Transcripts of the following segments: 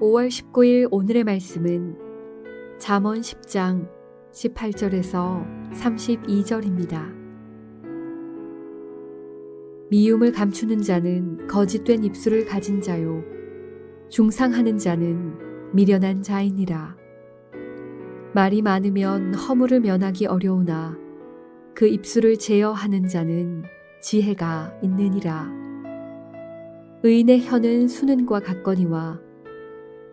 5월 19일 오늘의 말씀은 잠언 10장 18절에서 32절입니다. 미움을 감추는 자는 거짓된 입술을 가진 자요 중상하는 자는 미련한 자이니라. 말이 많으면 허물을 면하기 어려우나 그 입술을 제어하는 자는 지혜가 있느니라. 의인의 혀는 수는과 같거니와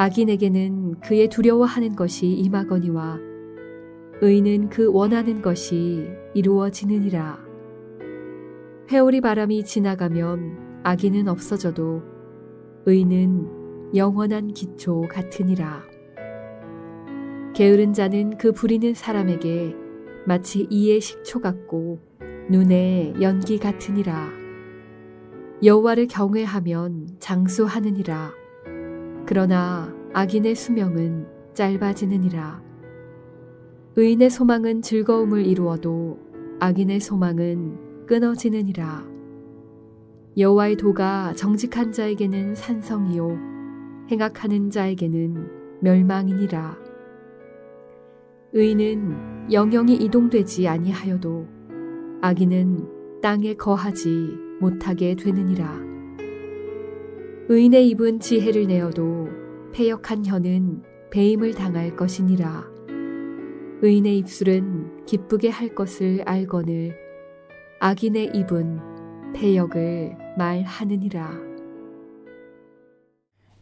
악인에게는 그의 두려워하는 것이 임하거니와 의인은 그 원하는 것이 이루어지느니라. 회오리 바람이 지나가면 악인은 없어져도 의인은 영원한 기초 같으니라. 게으른 자는 그 부리는 사람에게 마치 이의 식초 같고 눈에 연기 같으니라. 여호와를 경외하면 장수하느니라. 그러나 악인의 수명은 짧아지느니라. 의인의 소망은 즐거움을 이루어도 악인의 소망은 끊어지느니라. 여호와의 도가 정직한 자에게는 산성이요 행악하는 자에게는 멸망이니라. 의인은 영영이 이동되지 아니하여도 악인은 땅에 거하지 못하게 되느니라. 의인의 입은 지혜를 내어도 패역한 혀는 배임을 당할 것이니라. 의인의 입술은 기쁘게 할 것을 알거늘 악인의 입은 패역을 말하느니라.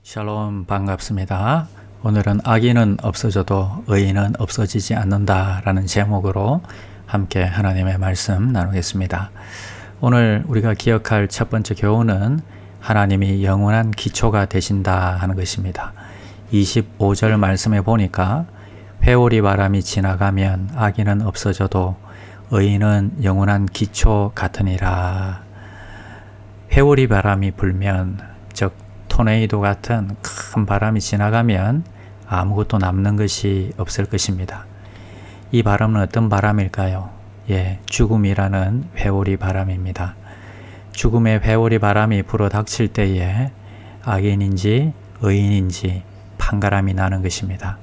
샬롬 반갑습니다. 오늘은 악인은 없어져도 의인은 없어지지 않는다라는 제목으로 함께 하나님의 말씀 나누겠습니다. 오늘 우리가 기억할 첫 번째 교훈은 하나님이 영원한 기초가 되신다 하는 것입니다. 25절 말씀에 보니까 회오리 바람이 지나가면 악인은 없어져도 의인은 영원한 기초 같으니라. 회오리 바람이 불면 즉 토네이도 같은 큰 바람이 지나가면 아무것도 남는 것이 없을 것입니다. 이 바람은 어떤 바람일까요? 예, 죽음이라는 회오리 바람입니다. 죽음의 회오리 바람이 불어 닥칠 때에 악인인지 의인인지 판가람이 나는 것입니다.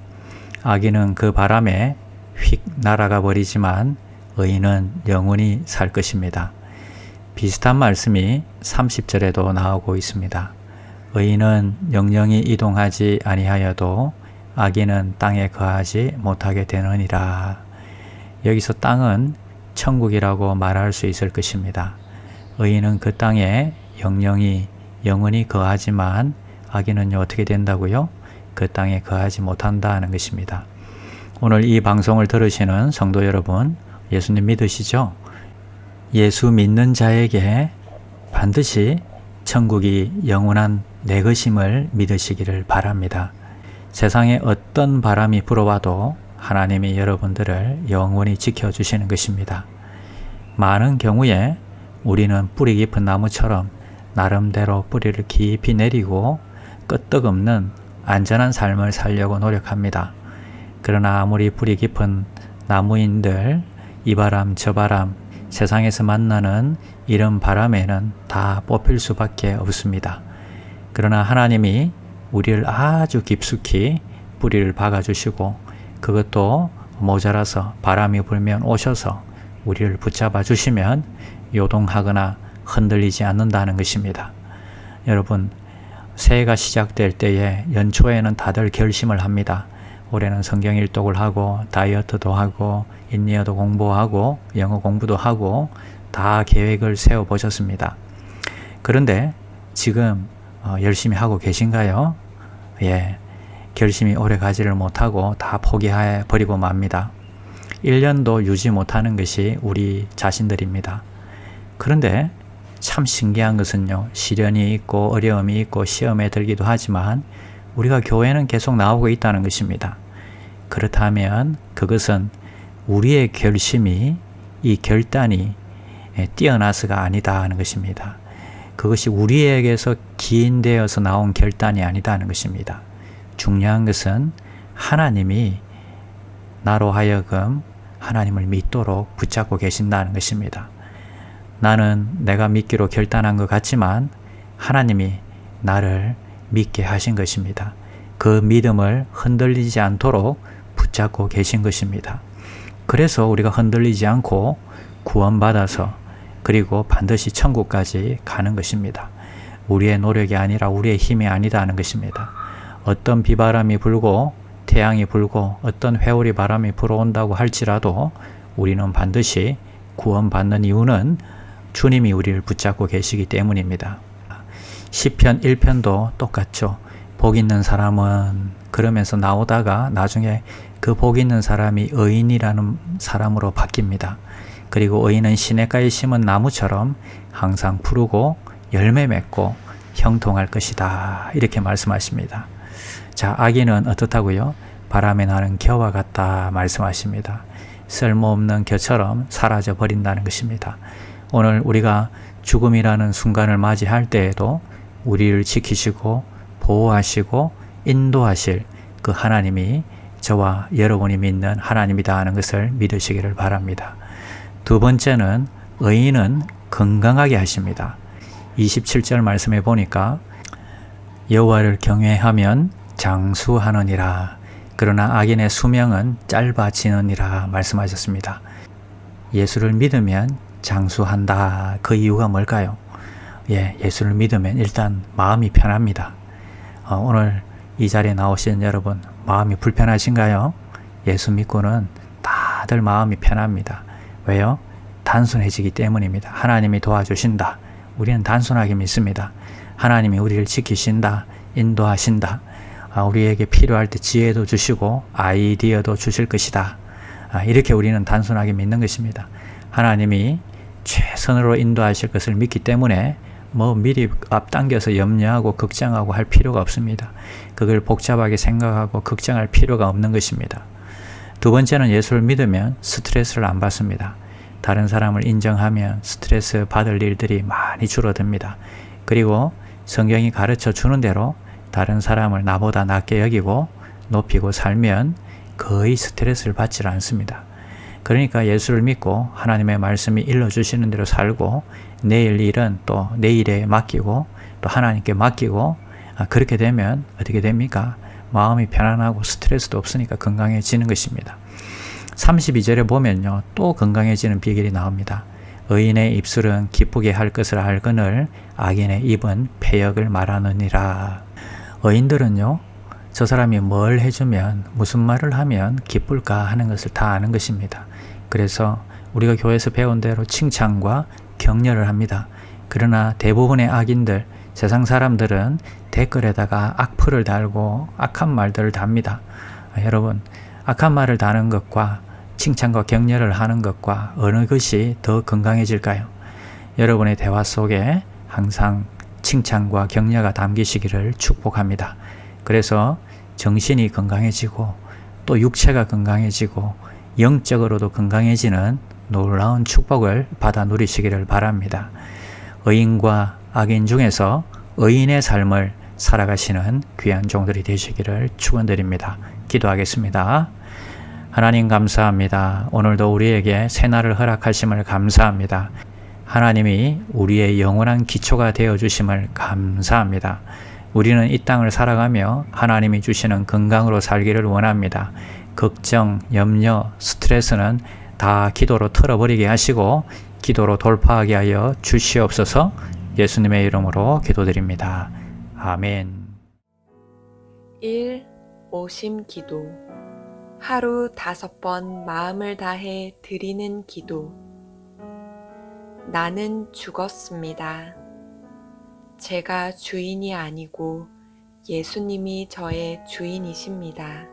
악인은 그 바람에 휙 날아가 버리지만 의인은 영원히 살 것입니다. 비슷한 말씀이 30절에도 나오고 있습니다. 의인은 영영이 이동하지 아니하여도 악인은 땅에 거하지 못하게 되느니라. 여기서 땅은 천국이라고 말할 수 있을 것입니다. 의인은 그 땅에 영영이 영원히 거하지만 악인은 어떻게 된다고요? 그 땅에 거하지 못한다는 것입니다. 오늘 이 방송을 들으시는 성도 여러분, 예수님 믿으시죠? 예수 믿는 자에게 반드시 천국이 영원한 내 것임을 믿으시기를 바랍니다. 세상에 어떤 바람이 불어와도 하나님이 여러분들을 영원히 지켜주시는 것입니다. 많은 경우에 우리는 뿌리 깊은 나무처럼 나름대로 뿌리를 깊이 내리고 끄떡없는 안전한 삶을 살려고 노력합니다. 그러나 아무리 뿌리 깊은 나무인들 이 바람 저 바람 세상에서 만나는 이런 바람에는 다 뽑힐 수밖에 없습니다. 그러나 하나님이 우리를 아주 깊숙이 뿌리를 박아주시고 그것도 모자라서 바람이 불면 오셔서 우리를 붙잡아 주시면 요동하거나 흔들리지 않는다는 것입니다. 여러분, 새해가 시작될 때에 연초에는 다들 결심을 합니다. 올해는 성경 일독을 하고 다이어트도 하고 인리어도 공부하고 영어 공부도 하고 다 계획을 세워 보셨습니다. 그런데 지금 어, 열심히 하고 계신가요? 예. 결심이 오래 가지를 못하고 다 포기해 버리고 맙니다. 1년도 유지 못하는 것이 우리 자신들입니다. 그런데 참 신기한 것은요, 시련이 있고 어려움이 있고 시험에 들기도 하지만 우리가 교회는 계속 나오고 있다는 것입니다. 그렇다면 그것은 우리의 결심이 이 결단이 예, 뛰어나서가 아니다 하는 것입니다. 그것이 우리에게서 기인되어서 나온 결단이 아니다는 것입니다. 중요한 것은 하나님이 나로 하여금 하나님을 믿도록 붙잡고 계신다는 것입니다. 나는 내가 믿기로 결단한 것 같지만 하나님이 나를 믿게 하신 것입니다. 그 믿음을 흔들리지 않도록 붙잡고 계신 것입니다. 그래서 우리가 흔들리지 않고 구원받아서 그리고 반드시 천국까지 가는 것입니다. 우리의 노력이 아니라 우리의 힘이 아니다는 것입니다. 어떤 비바람이 불고 태양이 불고 어떤 회오리 바람이 불어온다고 할지라도 우리는 반드시 구원받는 이유는 주님이 우리를 붙잡고 계시기 때문입니다. 시편 1편도 똑같죠. 복 있는 사람은 그러면서 나오다가 나중에 그 복 있는 사람이 의인이라는 사람으로 바뀝니다. 그리고 의인은 시냇가에 심은 나무처럼 항상 푸르고 열매 맺고 형통할 것이다. 이렇게 말씀하십니다. 자, 아기는 어떻다고요? 바람에 나는 겨와 같다 말씀하십니다. 쓸모없는 겨처럼 사라져 버린다는 것입니다. 오늘 우리가 죽음이라는 순간을 맞이할 때에도 우리를 지키시고 보호하시고 인도하실 그 하나님이 저와 여러분이 믿는 하나님이다 하는 것을 믿으시기를 바랍니다. 두 번째는 의인은 건강하게 하십니다. 27절 말씀에 보니까 여호와를 경외하면 장수하느니라. 그러나 악인의 수명은 짧아지느니라 말씀하셨습니다. 예수를 믿으면 장수한다. 그 이유가 뭘까요? 예, 예수를 믿으면 일단 마음이 편합니다. 어, 오늘 이 자리에 나오신 여러분, 마음이 불편하신가요? 예수 믿고는 다들 마음이 편합니다. 왜요? 단순해지기 때문입니다. 하나님이 도와주신다. 우리는 단순하게 믿습니다. 하나님이 우리를 지키신다. 인도하신다. 아, 우리에게 필요할 때 지혜도 주시고 아이디어도 주실 것이다. 아, 이렇게 우리는 단순하게 믿는 것입니다. 하나님이 최선으로 인도하실 것을 믿기 때문에 뭐 미리 앞당겨서 염려하고 걱정하고 할 필요가 없습니다. 그걸 복잡하게 생각하고 걱정할 필요가 없는 것입니다. 두 번째는 예수를 믿으면 스트레스를 안 받습니다. 다른 사람을 인정하면 스트레스 받을 일들이 많이 줄어듭니다. 그리고 성경이 가르쳐 주는 대로 다른 사람을 나보다 낮게 여기고 높이고 살면 거의 스트레스를 받지 않습니다. 그러니까 예수를 믿고 하나님의 말씀이 일러주시는 대로 살고 내일 일은 또 내일에 맡기고 또 하나님께 맡기고 아, 그렇게 되면 어떻게 됩니까? 마음이 편안하고 스트레스도 없으니까 건강해지는 것입니다. 32절에 보면요. 또 건강해지는 비결이 나옵니다. 의인의 입술은 기쁘게 할 것을 알거늘 악인의 입은 폐역을 말하느니라. 의인들은요. 저 사람이 뭘 해주면 무슨 말을 하면 기쁠까 하는 것을 다 아는 것입니다. 그래서 우리가 교회에서 배운 대로 칭찬과 격려를 합니다. 그러나 대부분의 악인들, 세상 사람들은 댓글에다가 악플을 달고 악한 말들을 답니다. 아, 여러분, 악한 말을 다는 것과 칭찬과 격려를 하는 것과 어느 것이 더 건강해질까요? 여러분의 대화 속에 항상 칭찬과 격려가 담기시기를 축복합니다. 그래서 정신이 건강해지고 또 육체가 건강해지고 영적으로도 건강해지는 놀라운 축복을 받아 누리시기를 바랍니다. 의인과 악인 중에서 의인의 삶을 살아가시는 귀한 종들이 되시기를 축원드립니다. 기도하겠습니다. 하나님 감사합니다. 오늘도 우리에게 새날을 허락하심을 감사합니다. 하나님이 우리의 영원한 기초가 되어 주심을 감사합니다. 우리는 이 땅을 살아가며 하나님이 주시는 건강으로 살기를 원합니다. 걱정, 염려, 스트레스는 다 기도로 털어버리게 하시고 기도로 돌파하게 하여 주시옵소서 예수님의 이름으로 기도드립니다. 아멘. 1. 오심 기도 하루 다섯 번 마음을 다해 드리는 기도 나는 죽었습니다. 제가 주인이 아니고 예수님이 저의 주인이십니다.